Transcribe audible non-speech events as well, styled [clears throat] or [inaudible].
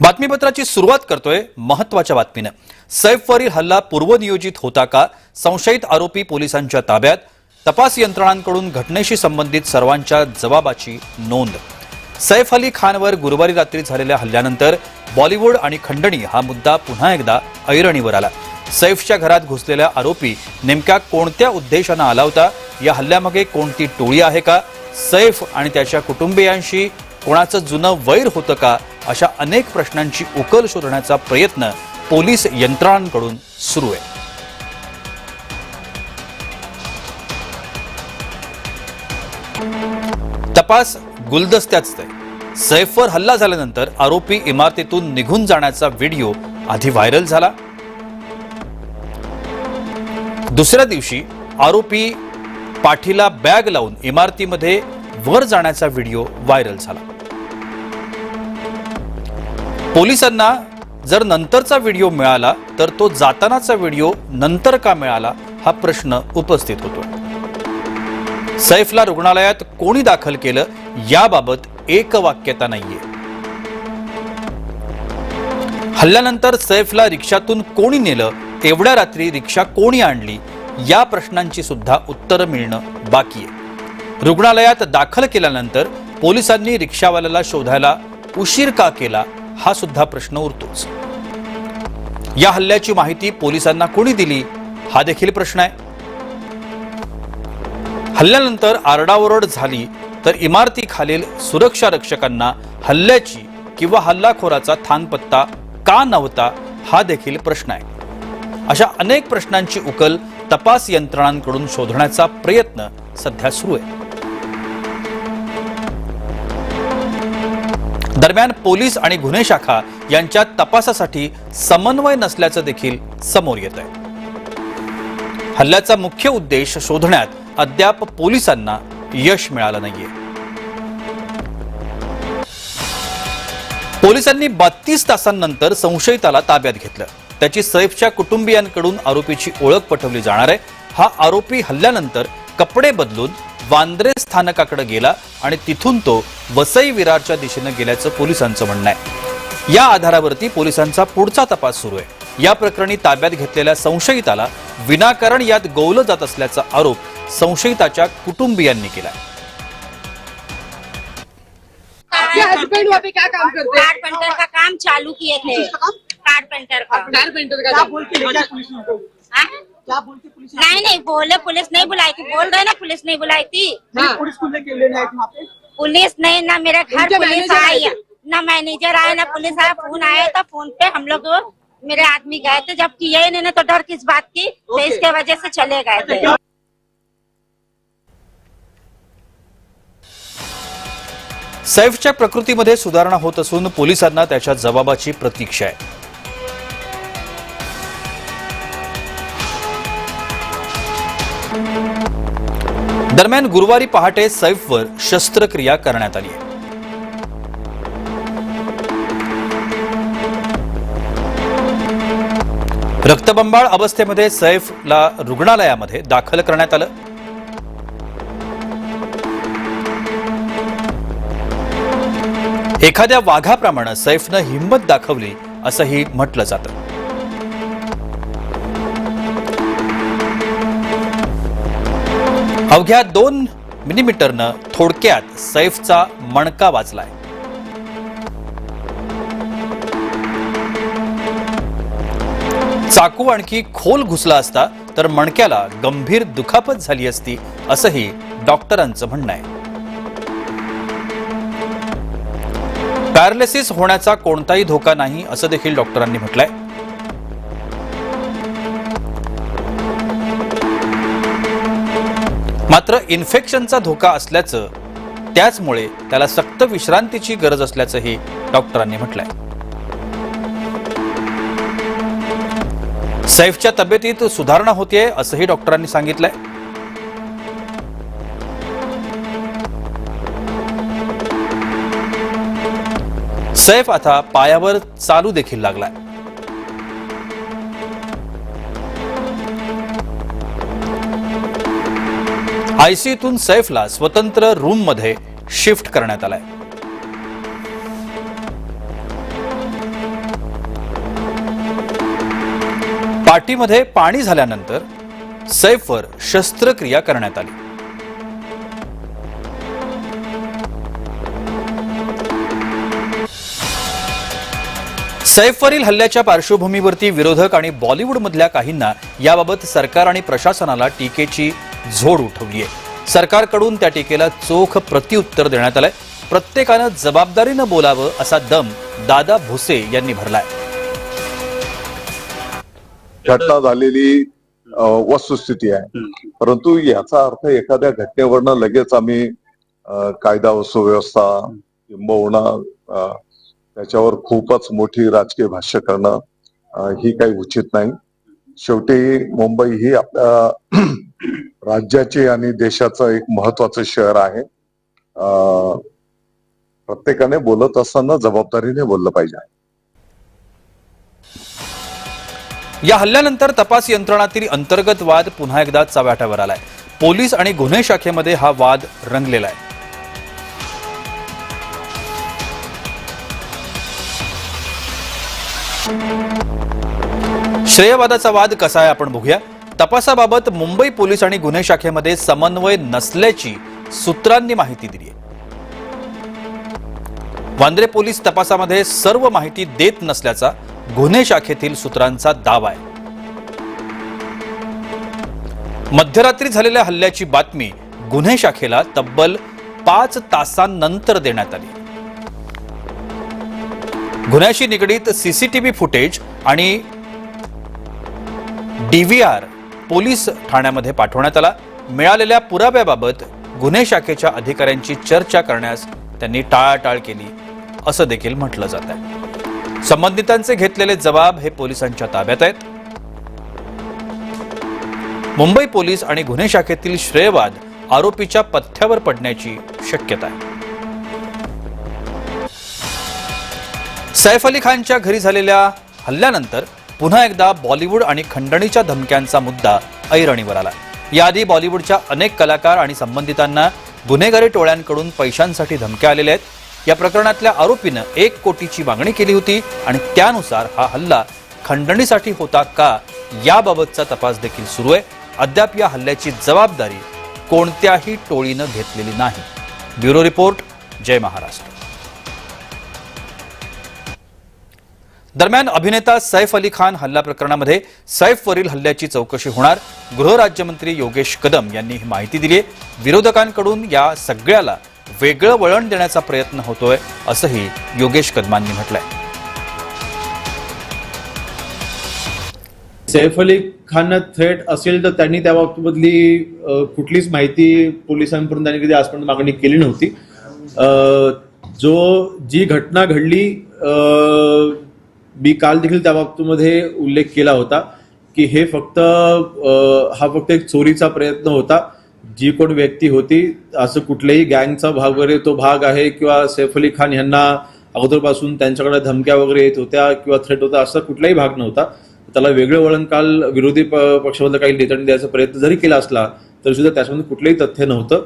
बातमीपत्राची सुरुवात करतोय महत्त्वाच्या बातमीनं. सैफवरील हल्ला पूर्वनियोजित होता का? संशयित आरोपी पोलिसांच्या ताब्यात. तपास यंत्रणांकडून घटनेशी संबंधित सर्वांच्या जबाबाची नोंद. सैफ अली खानवर गुरुवारी रात्री झालेल्या हल्ल्यानंतर बॉलिवूड आणि खंडणी हा मुद्दा पुन्हा एकदा ऐरणीवर आला. सैफच्या घरात घुसलेला आरोपी नेमक्या कोणत्या उद्देशानं आला होता? या हल्ल्यामागे कोणती टोळी आहे का? सैफ आणि त्याच्या कुटुंबियांशी कोणाचं जुनं वैर होतं का अशा अनेक प्रश्नांची उकल शोधण्याचा प्रयत्न पोलीस यंत्रणांकडून सुरू आहे. तपास गुलदस्त्याच आहे सैफवर हल्ला झाल्यानंतर आरोपी इमारतीतून निघून जाण्याचा व्हिडिओ आधी व्हायरल झाला. दुसऱ्या दिवशी आरोपी पाठीला बॅग लावून इमारतीमध्ये वर जाण्याचा व्हिडिओ व्हायरल झाला. पोलिसांना जर नंतरचा व्हिडिओ मिळाला तर तो जातानाचा व्हिडिओ नंतर का मिळाला हा प्रश्न उपस्थित होतो. सैफला रुग्णालयात कोणी दाखल केलं याबाबत एक वाक्यता नाहीये. हल्ल्यानंतर सैफला रिक्षातून कोणी नेलं एवढ्या रात्री रिक्षा कोणी आणली या प्रश्नांची सुद्धा उत्तरं मिळणं बाकी आहे. रुग्णालयात दाखल केल्यानंतर पोलिसांनी रिक्षावाल्याला शोधायला उशीर का केला हा सुद्धा प्रश्न उरतोच. या हल्ल्याची माहिती पोलिसांना कोणी दिली? हा देखील प्रश्न आहे. हल्ल्यानंतर आरडाओरड झाली तर इमारतीखालील सुरक्षा रक्षकांना हल्ल्याची किंवा हल्लाखोराचा थानपत्ता का नव्हता? हा देखील प्रश्न आहे. अशा अनेक प्रश्नांची उकल तपास यंत्रणांकडून शोधण्याचा प्रयत्न सध्या सुरू आहे. दरम्यान पोलीस आणि गुन्हे शाखा यांच्या तपासासाठी समन्वय नसल्याचं देखील समोर येत आहे हल्ल्याचा मुख्य उद्देश शोधण्यात अद्याप पोलिसांना यश मिळालं नाहीये. पोलिसांनी बत्तीस तासांनंतर संशयिताला ताब्यात घेतलं. त्याची सैफच्या कुटुंबियांकडून आरोपीची ओळख पटवली जाणार आहे. हा आरोपी हल्ल्यानंतर कपडे बदलून वांद्रे स्थानकाकडे गेला आणि तिथून तो वसई विरारच्या दिशेनं गेल्याचं पोलिसांचं म्हणणं आहे या आधारावरती पोलिसांचा पुढचा तपास सुरू आहे या प्रकरणी ताब्यात घेतलेल्या संशयिताला विनाकारण यात गोवलं जात असल्याचा आरोप संशयिताच्या कुटुंबियांनी केला आपके हस्बैंड वहाँ पे क्या काम करते हैं कारपेंटर का काम चालू किए थे कारपेंटर का कारपेंटर का क्या काम। बोल के ले गया पुलिस ने उनको? हाँ? क्या पुलिस नहीं नहीं बोले पुलिस नहीं बुलाई थी। बोल रहे ना पुलिस नहीं बुलाई थी। हाँ। पुलिस को लेके लेने आए थे वहाँ पे? पुलिस नहीं ना मेरा घर पुलिस आई थे। ना मैनेजर आया ना पुलिस आया फोन आया था फोन पे हम लोग मेरे आदमी गए थे। जब किए ही इन्होंने तो डर किस बात की तो। इसके वजह से चले गए थे। सैफच्या प्रकृतीमध्ये सुधारणा होत असून पोलिसांना त्याच्या जबाबाची प्रतीक्षा आहे. दरम्यान गुरुवारी पहाटे सैफवर शस्त्रक्रिया करण्यात आली आहे. रक्तबंबाळ अवस्थेमध्ये सैफला रुग्णालयामध्ये दाखल करण्यात आलं. एखाद्या वाघाप्रमाणे सैफनं हिंमत दाखवली असंही म्हटलं जातं. अवघ्या दोन मिलीमीटरनं थोडक्यात सैफचा मणका वाचलाय चाकू आणखी खोल घुसला असता तर मणक्याला गंभीर दुखापत झाली असती असंही डॉक्टरांचं म्हणणं आहे. पॅरालिसिस होण्याचा कोणताही धोका नाही असं देखील डॉक्टरांनी म्हटलंय. मात्र इन्फेक्शनचा धोका असल्याचं त्याचमुळे त्याला सक्त विश्रांतीची गरज असल्याचंही डॉक्टरांनी म्हटलंय. सैफच्या तब्येतीत सुधारणा होतीये असंही डॉक्टरांनी सांगितलंय. सैफ आता पायावर चालू देखील लागलाय. आयसीयूतून सैफला स्वतंत्र रूममध्ये शिफ्ट करण्यात आलाय. पाठीमध्ये पाणी झाल्यानंतर सैफवर शस्त्रक्रिया करण्यात आली. सैफवरील हल्ल्याच्या पार्श्वभूमीवरती विरोधक आणि बॉलिवूडमधल्या काहींना याबाबत सरकार आणि प्रशासनाला टीकेची झोड उठवली आहे सरकारकडून त्या टीकेला चोख प्रत्युत्तर देण्यात आलंय. प्रत्येकानं जबाबदारीनं बोलावं असा दम दादा भुसे यांनी भरलाय. घटना झालेली वस्तुस्थिती आहे. परंतु याचा अर्थ एखाद्या घटनेवरनं लगेच आम्ही कायदा व सुव्यवस्था किंबहुना त्याच्यावर खूपच मोठी राजकीय भाष्य करणं ही काही उचित नाही. शेवटी मुंबई ही आपल्या [clears throat] राज्याचे आणि देशाचं एक महत्वाचं शहर आहे. प्रत्येकाने बोलत असताना जबाबदारीने बोललं पाहिजे. या हल्ल्यानंतर तपास यंत्रणातील अंतर्गत वाद पुन्हा एकदा चव्हाट्यावर आलाय. पोलीस आणि गुन्हे शाखेमध्ये हा वाद रंगलेला आहे. श्रेयवादाचा वाद कसा आहे आपण बघूया. तपासाबाबत मुंबई पोलीस आणि गुन्हे शाखेमध्ये समन्वय नसल्याची सूत्रांनी माहिती दिली आहे वांद्रे पोलीस तपासामध्ये सर्व माहिती देत नसल्याचा गुन्हे शाखेतील सूत्रांचा दावा आहे. मध्यरात्री झालेल्या हल्ल्याची बातमी गुन्हे शाखेला तब्बल पाच तासांनंतर देण्यात आली. गुन्ह्याशी निगडीत सीसीटीव्ही फुटेज आणि डी व्ही आर पोलीस ठाण्यामध्ये पाठवण्यात आला. मिळालेल्या पुराव्याबाबत गुन्हे शाखेच्या अधिकाऱ्यांची चर्चा करण्यास त्यांनी टाळाटाळ केली. असं देखील म्हटलं जात आहे. संबंधितांचे घेतलेले जबाब हे पोलिसांच्या ताब्यात आहेत. मुंबई पोलीस आणि गुन्हे शाखेतील श्रेयवाद आरोपीच्या पथ्यावर पडण्याची शक्यता आहे. सैफ अली खानच्या घरी झालेल्या हल्ल्यानंतर पुन्हा एकदा बॉलिवूड आणि खंडणीच्या धमक्यांचा मुद्दा ऐरणीवर आला. याआधी बॉलिवूडच्या अनेक कलाकार आणि संबंधितांना गुन्हेगारी टोळ्यांकडून पैशांसाठी धमक्या आलेल्या आहेत. या प्रकरणातल्या आरोपीनं एक कोटीची मागणी केली होती आणि त्यानुसार हा हल्ला खंडणीसाठी होता का याबाबतचा तपास देखील सुरू आहे. अद्याप या हल्ल्याची जबाबदारी कोणत्याही टोळीनं घेतलेली नाही. ब्युरो रिपोर्ट जय महाराष्ट्र. दरम्यान अभिनेता सैफ अली खान हल्ला प्रकरणामध्ये सैफवरील हल्ल्याची चौकशी होणार. गृहराज्यमंत्री योगेश कदम यांनी ही माहिती दिली आहे विरोधकांकडून या सगळ्याला वेगळं वळण देण्याचा प्रयत्न होतोय असंही योगेश कदमांनी म्हटलंय. सैफ अली खान थेट असेल तर त्यांनी त्या बाबतीमधली कुठलीच माहिती पोलिसांपर्यंत त्यांनी कधी आजपर्यंत मागणी केली नव्हती. जो जी घटना घडली मी काल देखील त्या बाबतीमध्ये उल्लेख केला होता की हे फक्त हा फक्त एक चोरीचा प्रयत्न होता. जी कोण व्यक्ती होती असं कुठल्याही गँगचा भाग वगैरे तो भाग आहे किंवा सैफ अली खान यांना अगोदरपासून त्यांच्याकडे धमक्या वगैरे येत होत्या किंवा थ्रेट होता असा कुठलाही भाग नव्हता. त्याला वेगळं वळण काल विरोधी प- पक्षामधल्या काही नेत्यांनी द्यायचा प्रयत्न जरी केला असला तरी सुद्धा त्याच्यामध्ये कुठलंही तथ्य नव्हतं.